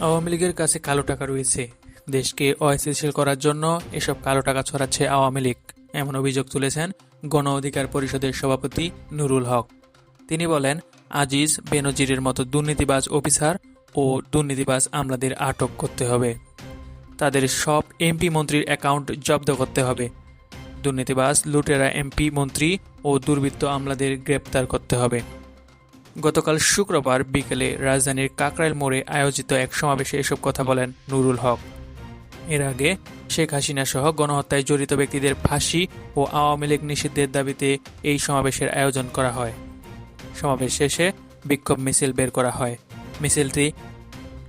আওয়ামী লীগের কাছে কালো টাকা রয়েছে। দেশকে অস্থিতিশীল করার জন্য এসব কালো টাকা ছড়াচ্ছে আওয়ামী লীগ, এমন অভিযোগ তুলেছেন গণ অধিকার পরিষদের সভাপতি নুরুল হক। তিনি বলেন, আজিজ বেনজিরের মতো দুর্নীতিবাজ অফিসার ও দুর্নীতিবাজ আমলাদের আটক করতে হবে। তাদের সব এমপি মন্ত্রীর অ্যাকাউন্ট জব্দ করতে হবে। দুর্নীতিবাজ লুটেরা এমপি মন্ত্রী ও দুর্বৃত্ত আমলাদের গ্রেপ্তার করতে হবে। গতকাল শুক্রবার বিকেলে রাজধানীর কাকরাইল মোড়ে আয়োজিত এক সমাবেশে এসব কথা বলেন নুরুল হক। এর আগে শেখ হাসিনা সহ গণহত্যায় জড়িত ব্যক্তিদের ফাঁসি ও আওয়ামী লীগ নিষিদ্ধের দাবিতে এই সমাবেশের আয়োজন করা হয়। সমাবেশ শেষে বিক্ষোভ মিছিল বের করা হয়। মিছিলটি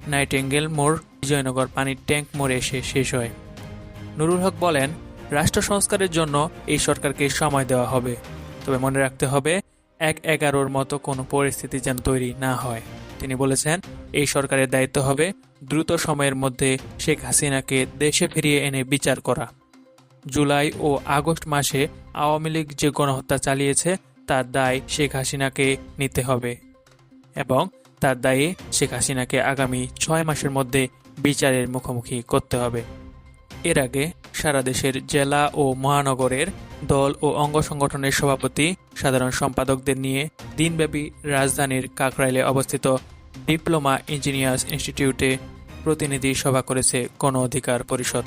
নাইটেঙ্গেল মোড়, বিজয়নগর পানির ট্যাঙ্ক মোড়ে এসে শেষ হয়। নুরুল হক বলেন, রাষ্ট্র সংস্কারের জন্য এই সরকারকে সময় দেওয়া হবে। তবে মনে রাখতে হবে এক এগারোর মতো কোনো পরিস্থিতি যেন তৈরি না হয়। তিনি বলেছেন, এই সরকারের দায়িত্ব হবে দ্রুত সময়ের মধ্যে শেখ হাসিনাকে দেশে ফিরিয়ে এনে বিচার করা। জুলাই ও আগস্ট মাসে আওয়ামী লীগ যে গণহত্যা চালিয়েছে, তার দায় শেখ হাসিনাকে নিতে হবে এবং তার দায়ে শেখ হাসিনাকে আগামী ছয় মাসের মধ্যে বিচারের মুখোমুখি করতে হবে। এর আগে সারা দেশের জেলা ও মহানগরের দল ও অঙ্গ সংগঠনের সভাপতি, সাধারণ সম্পাদকদের নিয়ে দিনব্যাপী রাজধানীর কাকরাইলে অবস্থিত ডিপ্লোমা ইঞ্জিনিয়ার্স ইনস্টিটিউটে প্রতিনিধি সভা করেছে গণ অধিকার পরিষদ।